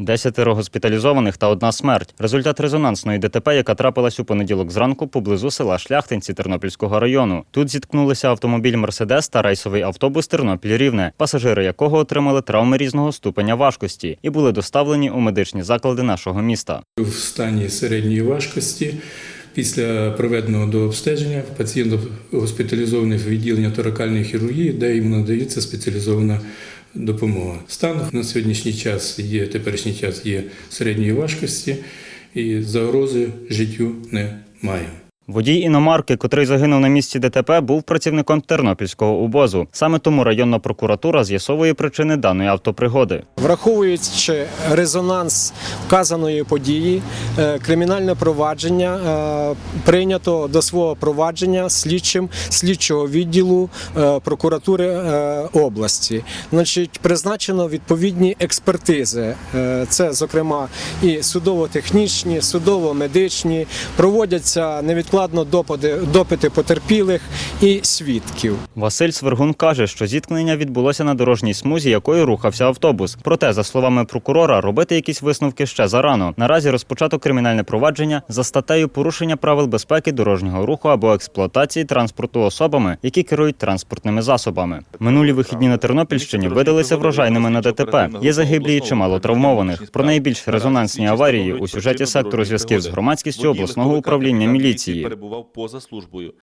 Десятеро госпіталізованих та одна смерть. Результат резонансної ДТП, яка трапилась у понеділок зранку поблизу села Шляхтинці Тернопільського району. Тут зіткнулися автомобіль Мерседес та рейсовий автобус Тернопіль Рівне, пасажири якого отримали травми різного ступеня важкості і були доставлені у медичні заклади нашого міста. В стані середньої важкості після проведеного до обстеження пацієнт госпіталізований в відділення торакальної хірургії, де йому надається спеціалізована допомога. Стан на сьогоднішній час є теперішній час є середньої важкості і загрози життю немає. Водій іномарки, котрий загинув на місці ДТП, був працівником тернопільського УБОЗу. Саме тому районна прокуратура з'ясовує причини даної автопригоди. Враховуючи резонанс вказаної події, е, кримінальне провадження е, прийнято до свого провадження слідчим слідчого відділу е, прокуратури області. Значить, призначено відповідні експертизи. Це, зокрема, і судово-технічні, судово-медичні, проводяться невідкладно допити, потерпілих і свідків. Василь Свергун каже, що зіткнення відбулося на дорожній смузі, якою рухався автобус. Проте, за словами прокурора, робити якісь висновки ще зарано. Наразі розпочато кримінальне провадження за статтею порушення правил безпеки дорожнього руху або експлуатації транспорту особами, які керують транспортними засобами. Минулі вихідні на Тернопільщині видалися врожайними на ДТП. Є загиблі і чимало травмованих. Про найбільш резонансні аварії у сюжеті сектору зв'язків з громадськістю обласного управління міліції. Перебував поза службою.